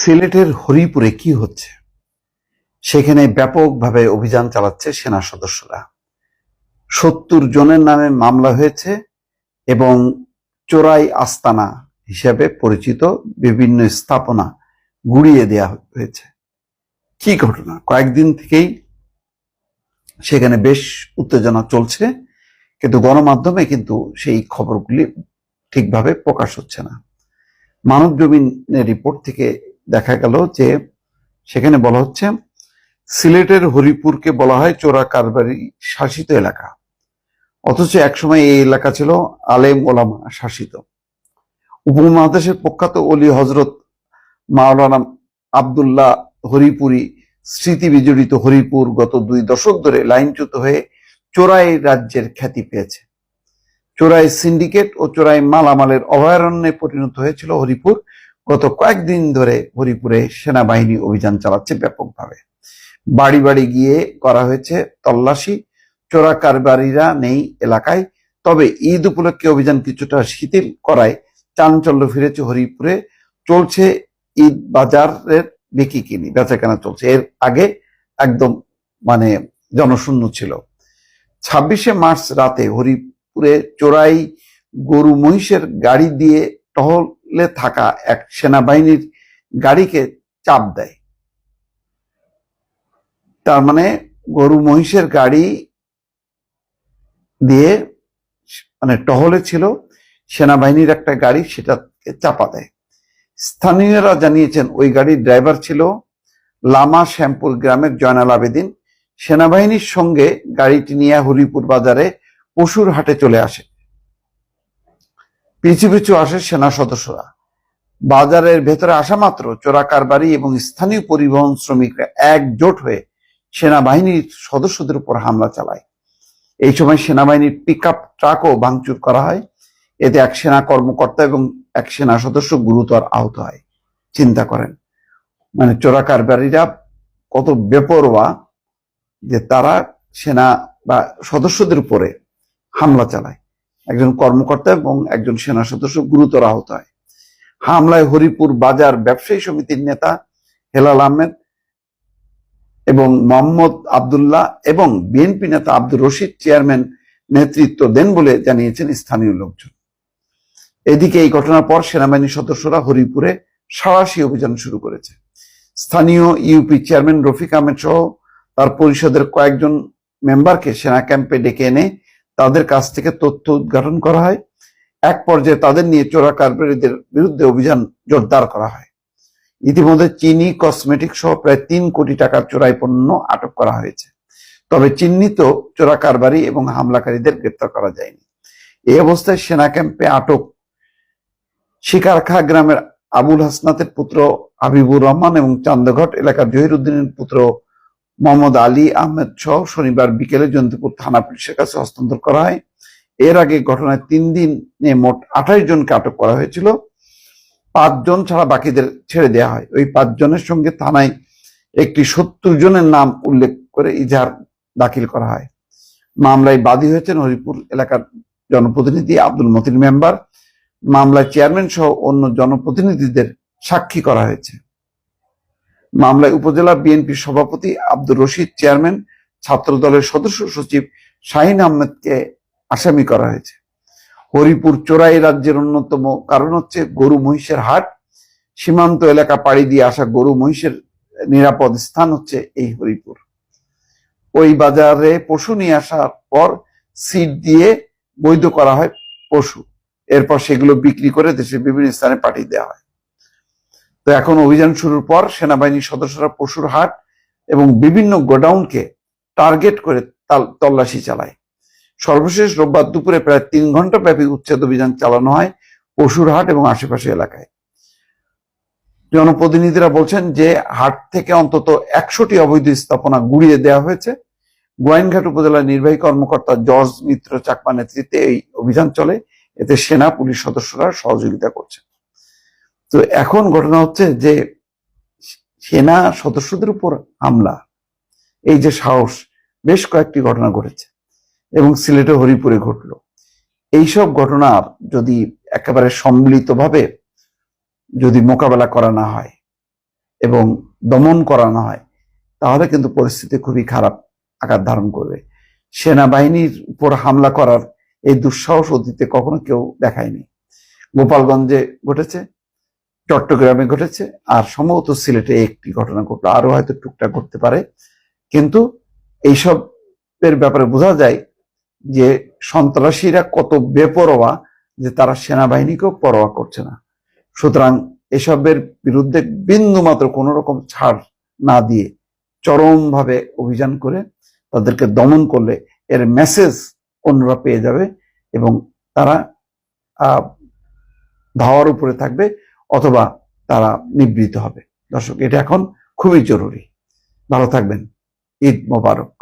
সিলেটের হরিপুরে কি হচ্ছে? সেখানে ব্যাপকভাবে অভিযান চালাচ্ছে সেনা সদস্যরা। সত্তর জনের নামে মামলা হয়েছে এবং চোরাই আস্তানা হিসেবে পরিচিত বিভিন্ন স্থাপনা গুড়িয়ে দেয়া হয়েছে। কি ঘটনা? কয়েকদিন থেকেই সেখানে বেশ উত্তেজনা চলছে, কিন্তু গণমাধ্যমে কিন্তু সেই খবরগুলি ঠিকভাবে প্রকাশ হচ্ছে না। মানব জমিনের রিপোর্ট থেকে দেখা গেল যে সেখানে বলা হচ্ছে, সিলেটের হরিপুরকে বলা হয় চোরা কারবারি শাসিত এলাকা। অথচ একসময় এই এলাকা ছিল আলেম ওলামা শাসিত। উপমহাদেশের প্রখ্যাত অলি হজরত মাওলানা আবদুল্লাহ হরিপুরি স্মৃতি বিজড়িত হরিপুর গত দুই দশক ধরে লাইনচ্যুত হয়ে চোরাই রাজ্যের খ্যাতি পেয়েছে। চোরাই সিন্ডিকেট ও চোরাই মালামালের অভয়ারণ্যে পরিণত হয়েছিল হরিপুর। গত কয়েকদিন ধরে হরিপুরে সেনাবাহিনী অভিযান চালাচ্ছে ব্যাপকভাবে। বাড়ি বাড়ি গিয়ে করা হয়েছে তল্লাশি, চোরা কারবারিরা নেই এলাকায়, তবে ঈদ উপলক্ষে অভিযান কিছুটা শিথিল করায় চাঞ্চল্য ফিরেছে হরিপুরে। চলছে ঈদ বাজারের বিকি কিনি, বেচাকেনা চলছে। এর আগে একদম মানে জনশূন্য ছিল। ছাব্বিশে মার্চ রাতে হরিপুরে চোরাই গরু মহিষের গাড়ি দিয়ে টহলে থাকা এক সেনাবাহিনীর গাড়িকে চাপ দেয়। তার মানে গরু মহিষের গাড়ি দিয়ে মানে টহলে ছিল, সেনাবাহিনীর একটা গাড়ি সেটাকে চাপা দেয়। স্থানীয়রা জানিয়েছেন ওই গাড়ির ড্রাইভার ছিল লামা শ্যামপুর গ্রামের জয়নাল আবেদিন। সেনাবাহিনীর সঙ্গে গাড়িটি নিয়ে হরিপুর বাজারে পশুর হাটে চলে আসে। পিছু পিছু আসে সেনা সদস্যরা। বাজারের ভেতরে আসা মাত্র চোরা কারবারি এবং স্থানীয় পরিবহন শ্রমিকরা একজোট হয়ে সেনাবাহিনীর সদস্যদের উপর হামলা চালায়। এই সময় সেনাবাহিনীর পিক আপ ট্রাকও ভাঙচুর করা হয়। এতে এক সেনা কর্মকর্তা এবং এক সেনা সদস্য গুরুতর আহত হয়। চিন্তা করেন মানে চোরা কারবারিরা কত বেপরোয়া যে তারা সেনা বা সদস্যদের উপরে হামলা চালায়। একজন কর্মকর্তা এবং একজন সেনা সদস্য গুরুতর আহত হয়। হামলায় হরিপুর বাজার ব্যবসায়ী সমিতির নেতা হেলাল আহমেদ এবং মোহাম্মদ আবদুল্লাহ এবং বিএনপি নেতা আব্দুর রশিদ চেয়ারম্যান নেতৃত্ব দেন বলে জানিয়েছেন স্থানীয় লোকজন। এদিকে এই ঘটনার পর সেনাবাহিনীর সদস্যরা হরিপুরে সাঁড়াশি অভিযান শুরু করেছে। স্থানীয় ইউপি চেয়ারম্যান রফিক আহমেদ সহ তার পরিষদের কয়েকজন মেম্বারকে সেনা ক্যাম্পে ডেকে এনে তাদের কাছ থেকে তথ্য উদ্ঘাটন করা হয়। এক পর্যায়ে তাদের নিয়ে চোরা কারবারিদের বিরুদ্ধে অভিযান জোরদার করা হয়। ইতিমধ্যে চিনি কসমেটিক সহ প্রায় তিন কোটি টাকার চোরাই পণ্য আটক করা হয়েছে। তবে চিহ্নিত চোরা কারবারি এবং হামলাকারীদের গ্রেপ্তার করা যায়নি। এই অবস্থায় সেনা ক্যাম্পে আটক শিকারখা গ্রামের আবুল হাসনাতের পুত্র হাবিবুর রহমান এবং চান্দঘট এলাকার জহির উদ্দিনের পুত্র মোহাম্মদ আলী আহমেদ সহ শনিবার বিকেলে জয়ন্তপুর থানা পুলিশের কাছে হস্তান্তর করা হয়। এর আগে ঘটনায় তিন দিনে মোট আঠাশ জনকে আটক করা হয়েছিল। পাঁচজন ছাড়া বাকিদের ছেড়ে দেওয়া হয়। ওই পাঁচজনের সঙ্গে থানায় একটি সত্তর জনের নাম উল্লেখ করে ইজাহার দাখিল করা হয়। মামলায় বাদী হয়েছেন হরিপুর এলাকার জনপ্রতিনিধি আব্দুল মতিন মেম্বার। মামলায় চেয়ারম্যান সহ অন্য জনপ্রতিনিধিদের সাক্ষী করা হয়েছে। মামলায় উপজেলা বিএনপির সভাপতি আব্দুর রশিদ চেয়ারম্যান ছাত্র দলের সদস্য সচিব শাহিন আহমেদকে আসামি করা হয়েছে। হরিপুর চোরাই রাজ্যের অন্যতম কারণ হচ্ছে গরু মহিষের হাট। সীমান্ত এলাকা পাড়ি দিয়ে আসা গরু মহিষের নিরাপদ স্থান হচ্ছে এই হরিপুর। ওই বাজারে পশু নিয়ে আসার পর সিট দিয়ে বৈধ করা হয় পশু। এরপর সেগুলো বিক্রি করে দেশের বিভিন্ন স্থানে পাঠিয়ে দেওয়া হয়। তো এখন অভিযান শুরুর পর সেনাবাহিনীর সদস্যরা পশুর হাট এবং বিভিন্ন গোডাউনকে টার্গেট করে তাল- তল্লাশি চালায়। সর্বশেষ রোববার দুপুরে প্রায় তিন ঘণ্টা ব্যাপী উচ্ছেদ অভিযান চালানো হয় পশুর হাট এবং আশেপাশে এলাকায়। জনপ্রতিনিধিরা বলছেন যে হাট থেকে অন্তত একশোটি অবৈধ স্থাপনা গুড়িয়ে দেওয়া হয়েছে। গোয়াইনঘাট উপজেলার নির্বাহী কর্মকর্তা জর্জ মিত্র চাকমা নেতৃত্বে এই অভিযান চলে। এতে সেনা, পুলিশ সদস্যরা সহযোগিতা করছে তো এখন ঘটনা হচ্ছে যে সেনা সদস্যদের উপর হামলা, এই যে সাহস, বেশ কয়েকটি ঘটনা ঘটেছে এবং সিলেটে হরিপুরে ঘটলো। এইসব ঘটনা যদি একেবারে সম্মিলিতভাবে যদি মোকাবেলা করা না হয় এবং দমন করানো হয়, তাহলে কিন্তু পরিস্থিতি খুবই খারাপ আকার ধারণ করবে। সেনাবাহিনীর উপর হামলা করার এই দুঃসাহস অতীতে কখনো কেউ দেখায়নি। গোপালগঞ্জে ঘটেছে চট্টগ্রামে ঘটেছে, আর সম্ভবত সিলেটে একটি ঘটনা ঘটলো, আরও হয়তো টুকটাক ঘটতে পারে। কিন্তু এইসব এর ব্যাপারে বোঝা যায় যে সন্ত্রাসীরা কত বেপরোয়া যে তারা সেনাবাহিনীকেও পরোয়া করছে না। সুতরাং এসবের বিরুদ্ধে বিন্দু মাত্র কোনো রকম ছাড় না দিয়ে চরমভাবে অভিযান করে তাদেরকে দমন করলে এর মেসেজ অন্যরা পেয়ে যাবে এবং তারা ধাওয়ার উপরে থাকবে। অথবা তারা নিবৃত হবে। দর্শক এটা এখন খুবই জরুরি। ভালো থাকবেন। ঈদ মোবারক।